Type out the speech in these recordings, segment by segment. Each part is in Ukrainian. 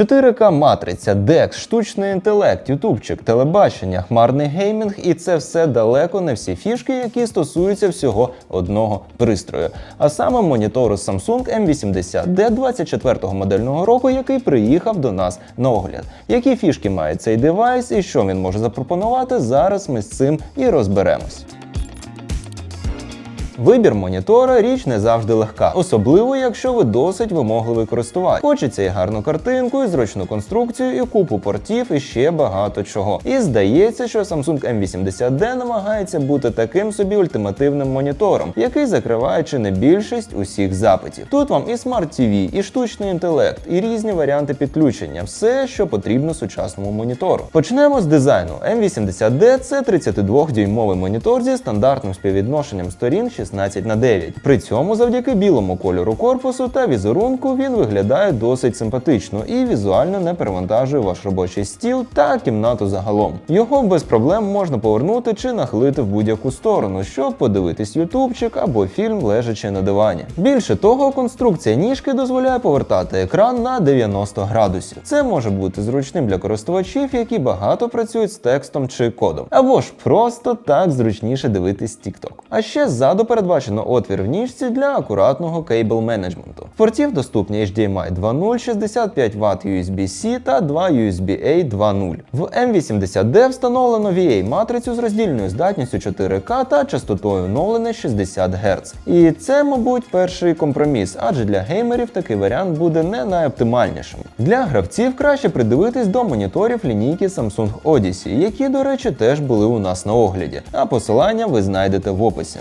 4К матриця, DeX, штучний інтелект, ютубчик, телебачення, хмарний геймінг, і це все далеко не всі фішки, які стосуються всього одного пристрою. А саме монітору Samsung M80D 24-го модельного року, який приїхав до нас на огляд. Які фішки має цей девайс і що він може запропонувати, зараз ми з цим і розберемось. Вибір монітора річ не завжди легка, особливо якщо ви досить вимогливий користувач. Хочеться і гарну картинку, і зручну конструкцію, і купу портів, і ще багато чого. І здається, що Samsung M80D намагається бути таким собі ультимативним монітором, який закриває чи не більшість усіх запитів. Тут вам і Smart TV, і штучний інтелект, і різні варіанти підключення, все, що потрібно сучасному монітору. Почнемо з дизайну. M80D це 32-дюймовий монітор зі стандартним співвідношенням сторін 16 на 9. При цьому, завдяки білому кольору корпусу та візерунку, він виглядає досить симпатично і візуально не перевантажує ваш робочий стіл та кімнату загалом. Його без проблем можна повернути чи нахилити в будь-яку сторону, щоб подивитись ютубчик або фільм лежачи на дивані. Більше того, конструкція ніжки дозволяє повертати екран на 90 градусів. Це може бути зручним для користувачів, які багато працюють з текстом чи кодом, або ж просто так зручніше дивитись TikTok. А ще ззаду передбачено отвір в ніжці для акуратного кейбл менеджменту. В портів доступні HDMI 2.0, 65 Вт USB-C та 2 USB-A 2.0. В M80D встановлено VA-матрицю з роздільною здатністю 4К та частотою оновлення 60 Гц. І це, мабуть, перший компроміс, адже для геймерів такий варіант буде не найоптимальнішим. Для гравців краще придивитись до моніторів лінійки Samsung Odyssey, які, до речі, теж були у нас на огляді, а посилання ви знайдете в описі.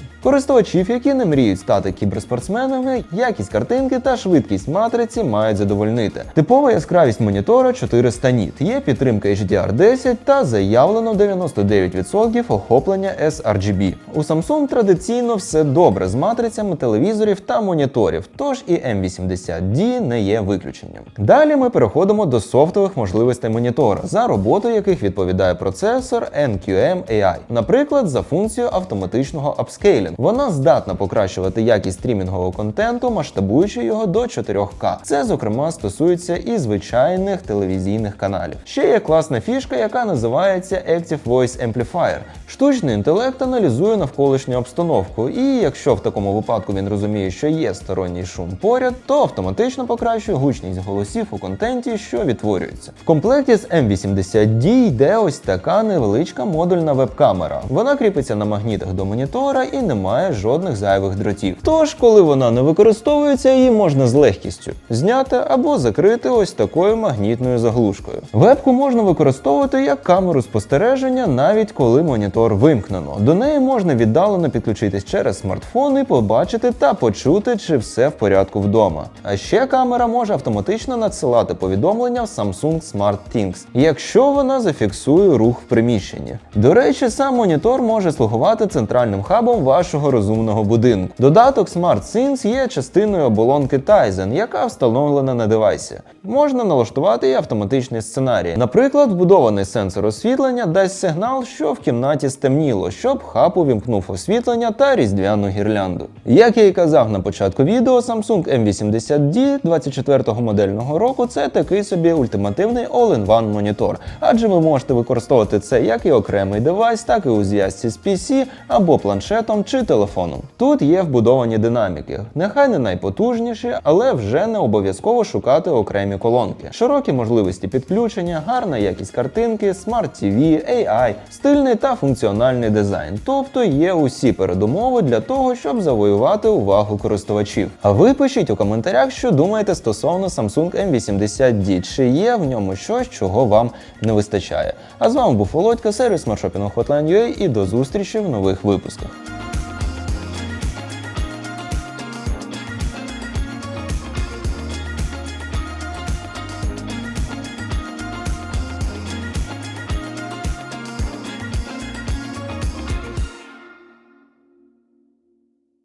Користувачів, які не мріють стати кіберспортсменами, якість картинки та швидкість матриці мають задовольнити. Типова яскравість монітора 400 ніт, є підтримка HDR10 та заявлено 99% охоплення sRGB. У Samsung традиційно все добре з матрицями телевізорів та моніторів, тож і M80D не є виключенням. Далі ми переходимо до софтових можливостей монітора, за роботу яких відповідає процесор NQM AI, наприклад, за функцією автоматичного апскейлінгу. Вона здатна покращувати якість стрімінгового контенту, масштабуючи його до 4К. Це, зокрема, стосується і звичайних телевізійних каналів. Ще є класна фішка, яка називається Active Voice Amplifier. Штучний інтелект аналізує навколишню обстановку, і якщо в такому випадку він розуміє, що є сторонній шум поряд, то автоматично покращує гучність голосів у контенті, що відтворюється. В комплекті з M80D йде ось така невеличка модульна веб-камера. Вона кріпиться на магнітах до монітора і не має жодних зайвих дротів. Тож, коли вона не використовується, її можна з легкістю зняти або закрити ось такою магнітною заглушкою. Вебку можна використовувати як камеру спостереження, навіть коли монітор вимкнено. До неї можна віддалено підключитись через смартфон і побачити та почути, чи все в порядку вдома. А ще камера може автоматично надсилати повідомлення в Samsung Smart Things, якщо вона зафіксує рух в приміщенні. До речі, сам монітор може слугувати центральним хабом вашого розумного будинку. Додаток SmartSense є частиною оболонки Tizen, яка встановлена на девайсі. Можна налаштувати і автоматичний сценарій. Наприклад, вбудований сенсор освітлення дасть сигнал, що в кімнаті стемніло, щоб хаб увімкнув освітлення та різдвяну гірлянду. Як я і казав на початку відео, Samsung M80D 24-го модельного року це такий собі ультимативний all-in-one монітор, адже ви можете використовувати це як і окремий девайс, так і у зв'язці з PC або планшетом чи телефоном. Тут є вбудовані динаміки, нехай не найпотужніші, але вже не обов'язково шукати окремі колонки. Широкі можливості підключення, гарна якість картинки, Smart TV, AI, стильний та функціональний дизайн. Тобто є усі передумови для того, щоб завоювати увагу користувачів. А ви пишіть у коментарях, що думаєте стосовно Samsung M80D, чи є в ньому щось, чого вам не вистачає. А з вами був Володька, сервіс Shopping Hotline.ua і до зустрічі в нових випусках.